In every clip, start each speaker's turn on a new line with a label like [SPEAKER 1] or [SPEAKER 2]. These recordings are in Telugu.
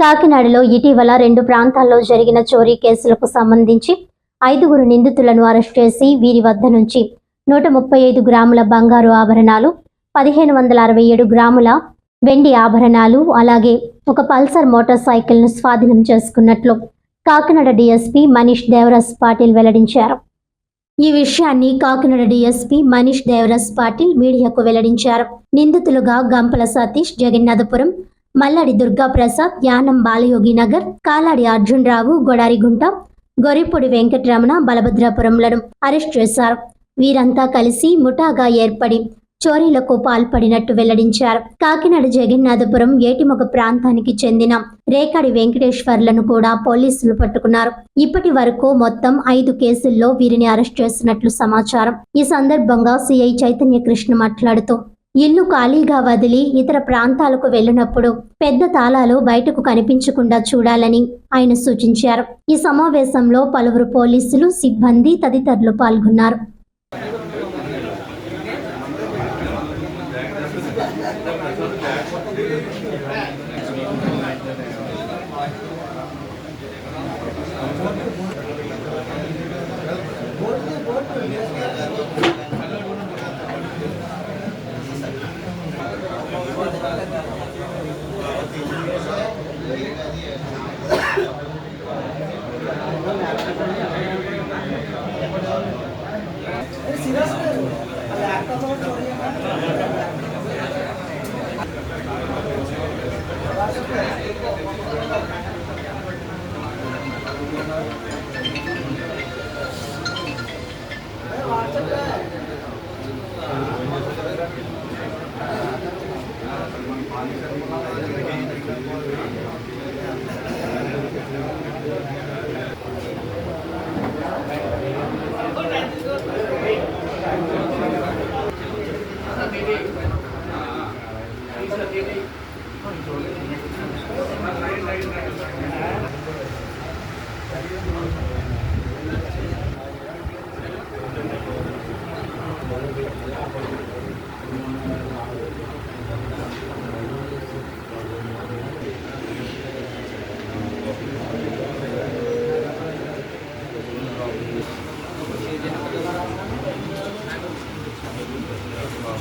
[SPEAKER 1] కాకినాడలో ఇటీవల రెండు ప్రాంతాల్లో జరిగిన చోరీ కేసులకు సంబంధించి ఐదుగురు నిందితులను అరెస్ట్ చేసి వీరి వద్ద నుంచి నూట ముప్పై ఐదు గ్రాముల బంగారు ఆభరణాలు పదిహేను వందల అరవై ఏడు గ్రాముల వెండి ఆభరణాలు అలాగే ఒక పల్సర్ మోటార్ సైకిల్ను స్వాధీనం చేసుకున్నట్లు కాకినాడ డీఎస్పీ మనీష్ దేవరాజ్ పాటిల్ వెల్లడించారు. ఈ విషయాన్ని కాకినాడ డీఎస్పీ మనీష్ దేవరాజ్ పాటిల్ మీడియాకు వెల్లడించారు. నిందితులుగా గంపల సతీష్ జగన్నాథపురం మల్లాడి దుర్గాప్రసాద్ యానం బాలయోగి నగర్ కాలాడి అర్జున్ రావు గొడారిగుంట గొరిపొడి వెంకటరమణ బలభద్రాపురంలను అరెస్ట్ చేశారు. వీరంతా కలిసి ముఠాగా ఏర్పడి చోరీలకు పాల్పడినట్టు వెల్లడించారు. కాకినాడ జగన్నాథపురం ఏటిమొక ప్రాంతానికి చెందిన రేకాడి వెంకటేశ్వర్లను కూడా పోలీసులు పట్టుకున్నారు. ఇప్పటి వరకు మొత్తం ఐదు కేసుల్లో వీరిని అరెస్ట్ చేసినట్లు సమాచారం. ఈ సందర్భంగా సిఐ చైతన్య కృష్ణ మాట్లాడుతూ ఇల్లు ఖాళీగా వదిలి ఇతర ప్రాంతాలకు వెళ్ళినప్పుడు పెద్ద తాళాలు బయటకు కనిపించకుండా చూడాలని ఆయన సూచించారు. ఈ సమావేశంలో పలువురు పోలీసులు సిబ్బంది తదితరులు పాల్గొన్నారు.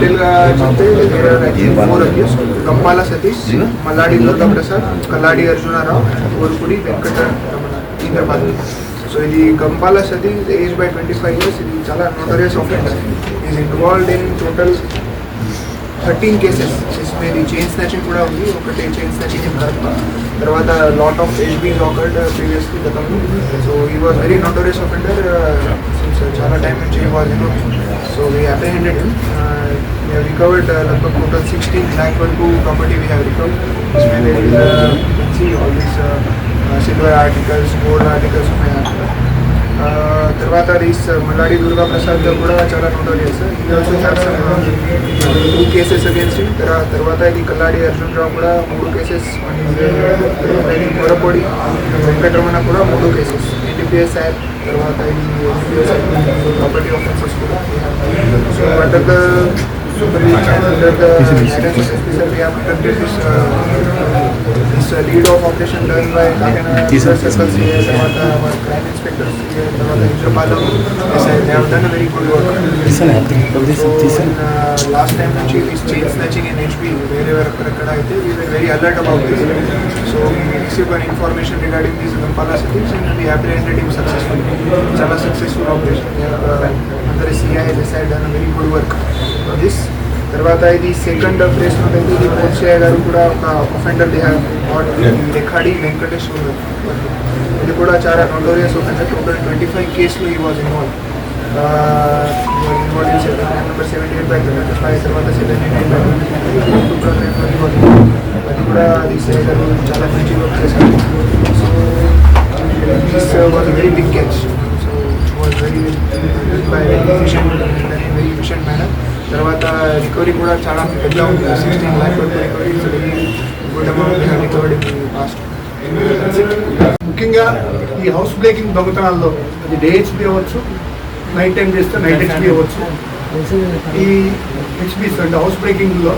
[SPEAKER 2] డీటెయిల్గా చెప్తే four abuse Gampala Satish Malladi Durga Prasad Kalladi Arjunarao Urupudi Venkata Ramana Hyderabad so ఇది Gampala Satish age by twenty five years ఇది చాలా notorious offence is involved in total thirteen cases ఇది చైన్ స్నాచింగ్ కూడా ఉంది ఒకటి చైన్ స్నాచింగ్ ఇన్ కడప తర్వాత lot of HB locked previously గతంలో. సో ఈ was very notorious offender so चाला time in jail so we apprehended him recovered लगभग total 16 lakh one two property we have recovered इसमें there is see all this silver articles gold articles में आता है తర్వాత రీస్ మల్లాడి దుర్గా ప్రసాద్ కూడా చాలా నోటోరియస్ ఈ also have some two cases against తర్వాత ఇది ఎన్డీపీఎస్ యాక్ట్ తర్వాత ఇది ఎన్డీపీఎస్ ప్రాపర్టీ ఆఫెన్సెస్ కూడా so under The supervision under the guidance of SP sir, we have conducted this uh, this uh, lead of operation done by Kakana circles here, తర్వాత our crime inspectors here, తర్వాత Indrapalem SI, they have done a very good work. So, in, uh, last time నుంచి this chain snatching in HP, వేరే ఎక్కడ అయితే we were very alert about this. So we received an information regarding this Gampala cities and we apprehended him successfully. చాలా successful operation. We have, uh, అందరి CI, SI done a very good this. తర్వాత ఇది సెకండ్ ప్లేస్ అయితే ఇది మోర్షియా గారు కూడా ఒక అఫెండర్ దే రేఖాడి వెంకటేశ్వర్ ఇది కూడా చాలా notorious offender total twenty five కేసులు ఈ was involve model seven number seventy eight by five తర్వాత సెవెంటీ ఎయిట్ బై అది కూడా అది గారు చాలా మంచి వర్క్ చేశారు. So this was very big catch so was very by very efficient very efficient manner తర్వాత రికవరీ కూడా చాలా పెద్ద ఉంది. సిక్స్టీన్ ల్యాక్ వరకు రికవరీ గుడ్ అమౌంట్ పాస్ట్
[SPEAKER 3] ముఖ్యంగా ఈ హౌస్ బ్రేకింగ్ దొంగతనాల్లో అది డే హెచ్బి అవ్వచ్చు నైట్ టైం చేస్తే నైట్ హెచ్బి అవ్వచ్చు. ఈ హెచ్బిస్ అంటే హౌస్ బ్రేకింగ్లో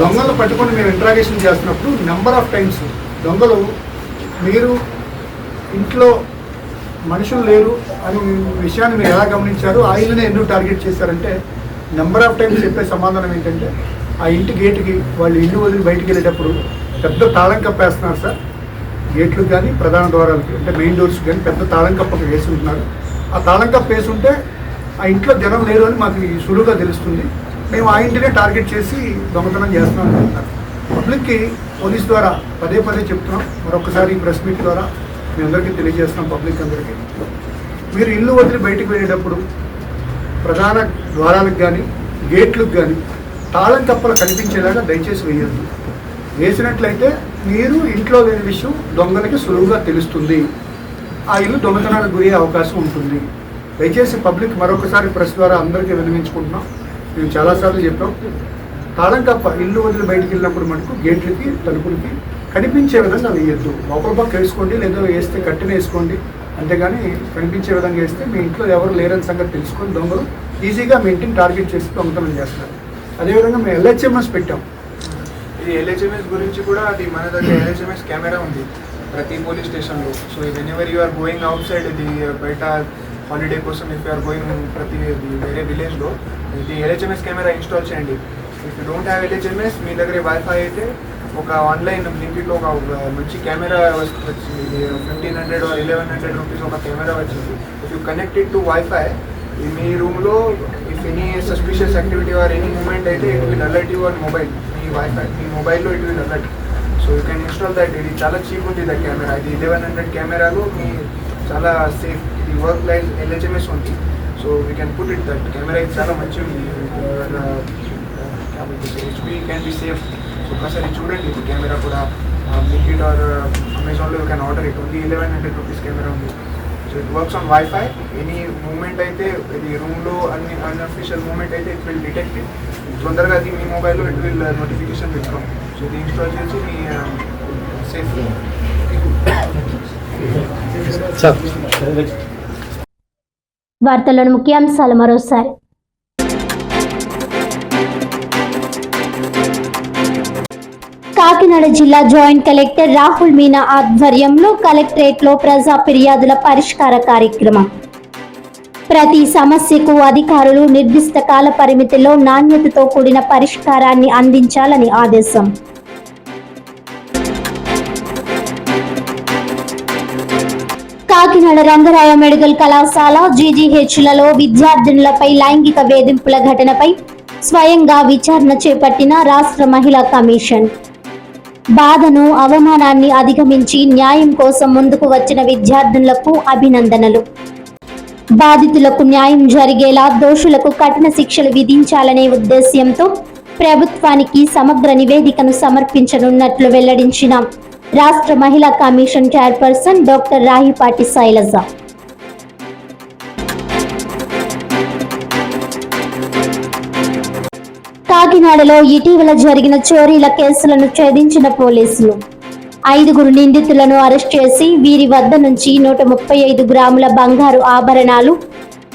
[SPEAKER 3] దొంగలు పట్టుకొని మేము ఇంట్రాగేషన్ చేస్తున్నప్పుడు నెంబర్ ఆఫ్ టైమ్స్ దొంగలు మీరు ఇంట్లో మనుషులు లేరు అని విషయాన్ని మీరు ఎలా గమనించారు? ఆ ఎన్నో ఎందుకు టార్గెట్ చేశారంటే నెంబర్ ఆఫ్ టైమ్స్ చెప్పే సమాధానం ఏంటంటే ఆ ఇంటి గేటుకి వాళ్ళు ఇల్లు వదిలి బయటికి వెళ్ళేటప్పుడు పెద్ద తాళం కప్పేస్తున్నారు సార్. గేట్లు కానీ ప్రధాన ద్వారాలకి అంటే మెయిన్ డోర్స్ కానీ పెద్ద తాళం కప్ప వేసి ఉంటున్నారు. ఆ తాళం కప్ప వేసి ఉంటే ఆ ఇంట్లో జనం లేరు అని మాకు సులువుగా తెలుస్తుంది. మేము ఆ ఇంటినే టార్గెట్ చేసి దొంగతనం చేస్తున్నాం అంటున్నారు. పబ్లిక్కి పోలీస్ ద్వారా పదే పదే చెప్తున్నాం. మరొకసారి ప్రెస్ మీట్ ద్వారా మీ అందరికీ తెలియజేస్తున్నాం పబ్లిక్ అందరికీ. మీరు ఇల్లు వదిలి బయటికి వెళ్ళేటప్పుడు ప్రధాన ద్వారాలకు కానీ గేట్లకు కానీ తాళం కప్పలు కనిపించేలాగా దయచేసి వేయద్దు వేసినట్లయితే మీరు ఇంట్లో లేని విషయం దొంగలకి సులువుగా తెలుస్తుంది. ఆ ఇల్లు దొంగతనానికి గురయ్యే అవకాశం ఉంటుంది. దయచేసి పబ్లిక్ మరొకసారి ప్రెస్ ద్వారా అందరికీ విన్నవించుకుంటున్నాం. మేము చాలాసార్లు చెప్పాం. తాళం కప్ప ఇల్లు వదిలి బయటికి వెళ్ళినప్పుడు మటుకు గేట్లకి తలుపులకి కనిపించే విధంగా వేయద్దు. లోపల పక్క వేసుకోండి లేదా వేస్తే కట్టిన వేసుకోండి. అంతేగాని కనిపించే విధంగా వేస్తే మీ ఇంట్లో ఎవరు లేరని సంగతి తెలుసుకొని దొంగలు ఈజీగా మీ ఇంటిని టార్గెట్ చేసి దొంగతనం చేస్తారు. అదేవిధంగా మేము ఎల్హెచ్ఎంఎస్ పెట్టాం.
[SPEAKER 2] ఇది ఎల్హెచ్ఎంఎస్ గురించి కూడా అది మన దగ్గర ఎల్హెచ్ఎంఎస్ కెమెరా ఉంది ప్రతి పోలీస్ స్టేషన్లో. So whenever you are going outside ఇది బయట హాలిడే కోసం ఇఫ్ ఆర్ గోయింగ్ ప్రతి uh, వేరే విలేజ్లో ఇది ఎల్హెచ్ఎంఎస్ కెమెరా ఇన్స్టాల్ చేయండి. If you don't have LHMS మీ దగ్గర వైఫై అయితే ఒక ఆన్లైన్ లింక్లో ఒక మంచి కెమెరా వచ్చింది. Fifteen hundred eleven hundred rupees ఒక కెమెరా వచ్చింది. If you connected to wifi మీ రూమ్లో if any suspicious activity or any moment అయితే it will alert you mobile me wifi మీ మొబైల్లో it will alert so you can install that ఇది చాలా చీప్ ఉంది దట్ కెమెరా ఇది ఎలెవెన్ హండ్రెడ్ కెమెరాలు మీ చాలా సేఫ్ ఇది వర్క్ లైఫ్ ఎల్హెచ్ఎంఎస్ ఉంది. So we can put it that camera ఇది చాలా మంచి ఉంది HP can be safe so ఒకసారి చూడండి. కెమెరా కూడా బ్లింకిట్ ఆర్ అమెజాన్లో you can order it only eleven hundred rupees camera ఉంది. So it works on wifi any moment అయితే ఇది రూమ్లో అన్ని అన్అఫిషియల్ మూమెంట్ అయితే ఇట్ విల్ డిటెక్ట్ తొందరగా అది మీ మొబైల్లో ఇట్ విల్ నోటిఫికేషన్ పెట్టుకోం సో ఇది ఇన్స్టాల్ చేసి మీ సేఫ్
[SPEAKER 1] వార్తల్లోని ముఖ్యాంశాలు మరోసారి. కాకినాడ జిల్లా జాయింట్ కలెక్టర్ రాహుల్ మీనా ఆధ్వర్యంలో కలెక్టరేట్లో ప్రజా ఫిర్యాదుల పరిష్కార కార్యక్రమం. ప్రతి సమస్యకు అధికారులు నిర్దిష్ట కాల పరిమితిలో నాణ్యతతో కూడిన పరిష్కారాన్ని అందించాలని ఆదేశం. కాకినాడ రంగరాయ మెడికల్ కళాశాల జీజీహెచ్లలో విద్యార్థినులపై లైంగిక వేధింపుల ఘటనపై స్వయంగా విచారణ చేపట్టిన రాష్ట్ర మహిళా కమిషన్. బాధను అవమానాన్ని అధిగమించి న్యాయం కోసం ముందుకు వచ్చిన విద్యార్థులకు అభినందనలు. బాధితులకు న్యాయం జరిగేలా దోషులకు కఠిన శిక్షలు విధించాలనే ఉద్దేశ్యంతో ప్రభుత్వానికి సమగ్ర నివేదికను సమర్పించనున్నట్లు వెల్లడించిన రాష్ట్ర మహిళా commission chairperson doctor Rahipati Shailaja. కాకినాడలో ఇటీవల జరిగిన చోరీల కేసులను ఛేదించిన పోలీసులు. ఐదుగురు నిందితులను అరెస్ట్ చేసి వీరి వద్ద నుంచి నూట ముప్పై ఐదు గ్రాముల బంగారు ఆభరణాలు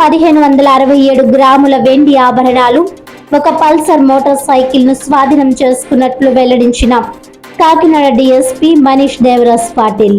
[SPEAKER 1] పదిహేను వందల అరవై ఏడు గ్రాముల వెండి ఆభరణాలు ఒక పల్సర్ మోటార్ సైకిల్ను స్వాధీనం చేసుకున్నట్లు వెల్లడించిన కాకినాడ డిఎస్పీ మనీష్ దేవరాజ్ పాటిల్.